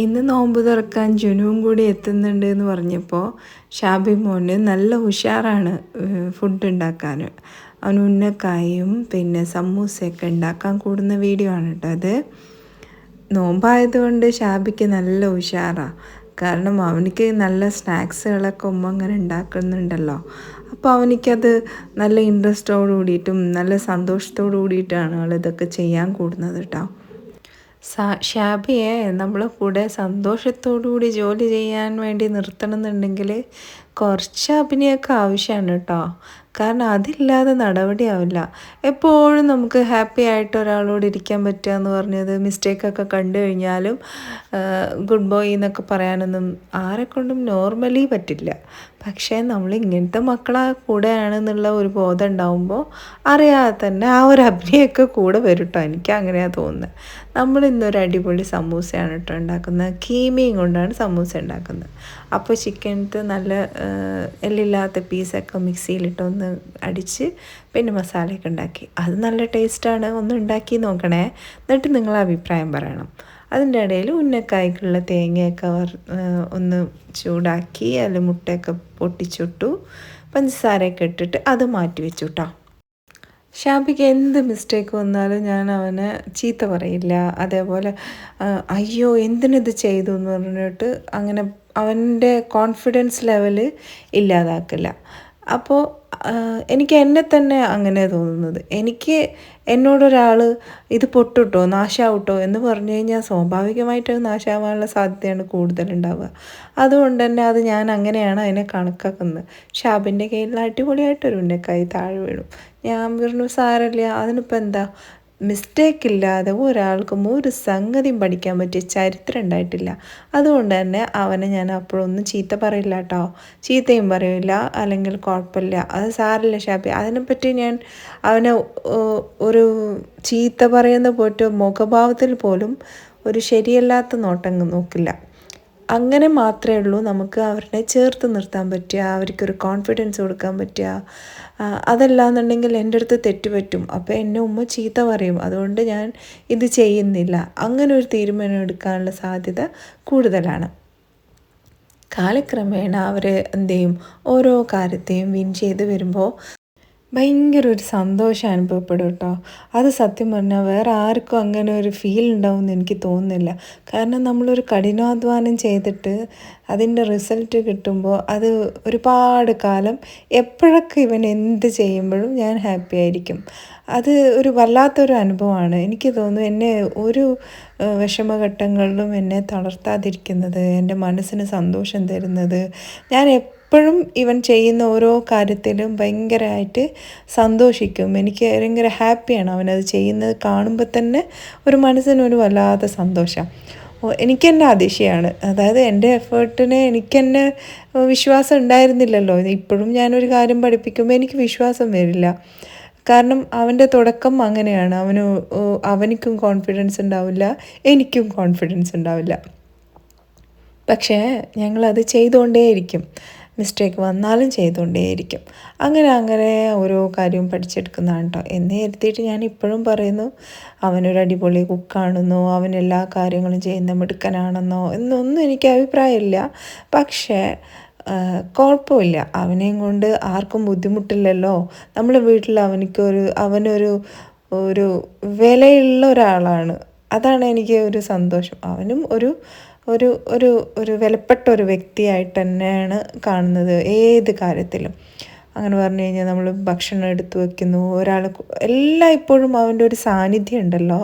ഇന്ന് നോമ്പ് തുറക്കാൻ ജുനുവും കൂടി എത്തുന്നുണ്ട് എന്ന് പറഞ്ഞപ്പോൾ ഷാബി മോന് നല്ല ഉഷാറാണ് ഫുഡ് ഉണ്ടാക്കാൻ അവൻ ഉന്നക്കായും പിന്നെ സമൂസയൊക്കെ ഉണ്ടാക്കാൻ കൂടുന്ന വീഡിയോ ആണ് കേട്ടോ അത്. നോമ്പായതുകൊണ്ട് ഷാബിക്ക് നല്ല ഉഷാറാണ് കാരണം അവനിക്ക് നല്ല സ്നാക്സുകളൊക്കെ ഉമ്മ അങ്ങനെ ഉണ്ടാക്കുന്നുണ്ടല്ലോ. അപ്പോൾ അവനിക്കത് നല്ല ഇൻട്രസ്റ്റോട് കൂടിയിട്ടും നല്ല സന്തോഷത്തോടു കൂടിയിട്ടാണ് അവളിതൊക്കെ ചെയ്യാൻ കൂടുന്നത് കേട്ടോ. ഷാബിയെ നമ്മൾ കൂടെ സന്തോഷത്തോടുകൂടി ജോലി ചെയ്യാൻ വേണ്ടി നിർത്തണം എന്നുണ്ടെങ്കിൽ കുറച്ച് അഭിനയമൊക്കെ ആവശ്യമാണ് കേട്ടോ. കാരണം അതില്ലാതെ നടപടിയാവില്ല. എപ്പോഴും നമുക്ക് ഹാപ്പി ആയിട്ട് ഒരാളോട് ഇരിക്കാൻ പറ്റുക എന്ന് പറഞ്ഞത് മിസ്റ്റേക്കൊക്കെ കണ്ടു കഴിഞ്ഞാലും ഗുഡ് ബോയ് എന്നൊക്കെ പറയാനൊന്നും ആരെക്കൊണ്ടും നോർമലി പറ്റില്ല. പക്ഷേ നമ്മൾ ഇങ്ങനത്തെ മക്കളെ കൂടെയാണെന്നുള്ള ഒരു ബോധം ഉണ്ടാവുമ്പോൾ അറിയാതെ തന്നെ ആ ഒരു അഭിനയൊക്കെ കൂടെ വരും എനിക്ക് അങ്ങനെയാണ് തോന്നുന്നത് നമ്മൾ ഇന്നൊരു അടിപൊളി സമൂസയാണ് കേട്ടോ ഉണ്ടാക്കുന്നത്. കീമയും കൊണ്ടാണ് സമൂസ ഉണ്ടാക്കുന്നത്. അപ്പോൾ ചിക്കനത്ത് നല്ല എല്ലില്ലാത്ത പീസൊക്കെ മിക്സിയിലിട്ട് ഒന്ന് അടിച്ച് പിന്നെ മസാലയൊക്കെ ഉണ്ടാക്കി. അത് നല്ല ടേസ്റ്റാണ്. ഒന്ന് ഉണ്ടാക്കി നോക്കണേ. എന്നിട്ട് നിങ്ങൾ അഭിപ്രായം പറയണം. അതിന്റെ ഇടയിൽ ഉന്നക്കായ്ക്കുള്ള തേങ്ങയൊക്കെ ഒന്ന് ചൂടാക്കി അതിൽ മുട്ടയൊക്കെ പൊട്ടിച്ചുട്ടു. പഞ്ചസാരയൊക്കെ ഇട്ടിട്ട് അത് മാറ്റി വെച്ചു കേട്ടോ ഷാബിക്ക് എന്ത് മിസ്റ്റേക്ക് വന്നാലും ഞാൻ അവനെ ചീത്ത പറയില്ല. അതേപോലെ അയ്യോ എന്തിനിത് ചെയ്തു എന്ന് പറഞ്ഞിട്ട് അങ്ങനെ അവന്റെ കോൺഫിഡൻസ് ലെവൽ ഇല്ലാതാക്കില്ല. അപ്പോൾ എനിക്ക് എന്നെ തന്നെ അങ്ങനെ തോന്നുന്നത്. എനിക്ക് എന്നോടൊരാൾ ഇത് പൊട്ടുട്ടോ നാശാവട്ടോ എന്ന് പറഞ്ഞു കഴിഞ്ഞാൽ സ്വാഭാവികമായിട്ട് നാശാവാനുള്ള സാധ്യതയാണ് കൂടുതലുണ്ടാവുക. അതുകൊണ്ട് തന്നെ അത് ഞാൻ അങ്ങനെയാണ് അതിനെ കണക്കാക്കുന്നത്. ഷാബിന്റെ കയ്യിൽ അടിപൊളിയായിട്ടൊരു ഉന്നക്കായി താഴെ വീണു. ഞാൻ പറഞ്ഞു സാരമില്ല അതിനിപ്പോൾ എന്താ? മിസ്റ്റേക്ക് ഇല്ലാതെ ഒരാൾക്കും ഒരു സംഗതിയും പഠിക്കാൻ പറ്റിയ ചരിത്രം ഉണ്ടായിട്ടില്ല. അതുകൊണ്ട് തന്നെ അവനെ ഞാൻ അപ്പോഴൊന്നും ചീത്ത പറയില്ല കേട്ടോ ചീത്തയും പറയില്ല അല്ലെങ്കിൽ കുഴപ്പമില്ല. അത് സാറില്ല ഷാപ്പി അതിനെപ്പറ്റി ഞാൻ അവനെ ഒരു ചീത്ത പറയുന്ന പോയിട്ട് മുഖഭാവത്തിൽ പോലും ഒരു ശരിയല്ലാത്ത നോട്ടം നോക്കില്ല. അങ്ങനെ മാത്രമേ ഉള്ളൂ. നമുക്ക് അവരെ ചേർത്ത് നിർത്താൻ പറ്റുക അവർക്കൊരു കോൺഫിഡൻസ് കൊടുക്കാൻ പറ്റുക. അതല്ലാന്നുണ്ടെങ്കിൽ എന്റെ അടുത്ത് തെറ്റുപറ്റും. അപ്പോൾ എന്നെ ഉമ്മ ചീത്ത പറയും. അതുകൊണ്ട് ഞാൻ ഇത് ചെയ്യുന്നില്ല. അങ്ങനെ ഒരു തീരുമാനം എടുക്കാനുള്ള സാധ്യത കൂടുതലാണ്. കാലക്രമേണ അവർ എന്ത് ചെയ്യും? ഓരോ കാര്യത്തെയും വിൻ ചെയ്ത് വരുമ്പോൾ ഭയങ്കര ഒരു സന്തോഷം അനുഭവപ്പെടും കേട്ടോ. അത് സത്യം പറഞ്ഞാൽ വേറെ ആർക്കും അങ്ങനെ ഒരു ഫീൽ ഉണ്ടാവും എന്ന് എനിക്ക് തോന്നുന്നില്ല. കാരണം നമ്മളൊരു കഠിനാധ്വാനം ചെയ്തിട്ട് അതിന്റെ റിസൾട്ട് കിട്ടുമ്പോൾ അത് ഒരുപാട് കാലം എപ്പോഴൊക്കെ ഇവൻ എന്ത് ചെയ്യുമ്പോഴും ഞാൻ ഹാപ്പി ആയിരിക്കും. അത് ഒരു വല്ലാത്തൊരു അനുഭവമാണ്. എനിക്ക് തോന്നുന്നു എന്നെ ഒരു വിഷമഘട്ടങ്ങളിലും എന്നെ തളർത്താതിരിക്കുന്നത് എന്റെ മനസ്സിന് സന്തോഷം തരുന്നത് ഞാൻ എപ്പോഴും ഇവൻ ചെയ്യുന്ന ഓരോ കാര്യത്തിലും ഭയങ്കരമായിട്ട് സന്തോഷിക്കും. എനിക്ക് ഭയങ്കര ഹാപ്പിയാണ് അവനത് ചെയ്യുന്നത് കാണുമ്പോൾ തന്നെ ഒരു മനസ്സിനൊരു വല്ലാത്ത സന്തോഷം. എനിക്ക് തന്നെ അതിശയാണ്. അതായത് എന്റെ എഫേർട്ടിന് എനിക്ക് തന്നെ വിശ്വാസം ഉണ്ടായിരുന്നില്ലല്ലോ. ഇപ്പോഴും ഞാനൊരു കാര്യം പഠിപ്പിക്കുമ്പോൾ എനിക്ക് വിശ്വാസം വരില്ല. കാരണം അവന്റെ തുടക്കം അങ്ങനെയാണ്. അവന് അവനിക്കും കോൺഫിഡൻസ് ഉണ്ടാവില്ല എനിക്കും കോൺഫിഡൻസ് ഉണ്ടാവില്ല. പക്ഷേ ഞങ്ങളത് ചെയ്തുകൊണ്ടേയിരിക്കും. മിസ്റ്റേക്ക് വന്നാലും ചെയ്തുകൊണ്ടേയിരിക്കും. അങ്ങനെ അങ്ങനെ ഓരോ കാര്യവും പഠിച്ചെടുക്കുന്നതാണ് കേട്ടോ എന്നെ ഇരുത്തിയിട്ട് ഞാൻ ഇപ്പോഴും പറയുന്നു അവനൊരു അടിപൊളി കുക്കാണെന്നോ അവൻ എല്ലാ കാര്യങ്ങളും ചെയ്യുന്ന മിടുക്കനാണെന്നോ എന്നൊന്നും എനിക്ക് അഭിപ്രായമില്ല. പക്ഷേ കുഴപ്പമില്ല. അവനെയും കൊണ്ട് ആർക്കും ബുദ്ധിമുട്ടില്ലല്ലോ. നമ്മുടെ വീട്ടിൽ അവനിക്കൊരു അവനൊരു ഒരു വിലയുള്ള ഒരാളാണ്. അതാണ് എനിക്ക് ഒരു സന്തോഷം. അവനും ഒരു ഒരു ഒരു ഒരു വിലപ്പെട്ട ഒരു വ്യക്തിയായിട്ട് തന്നെയാണ് കാണുന്നത് ഏത് കാര്യത്തിലും. അങ്ങനെ പറഞ്ഞു കഴിഞ്ഞാൽ നമ്മൾ ഭക്ഷണം എടുത്തു വയ്ക്കുന്നു ഒരാൾ എല്ലാം ഇപ്പോഴും അവന്റെ ഒരു സാന്നിധ്യം ഉണ്ടല്ലോ.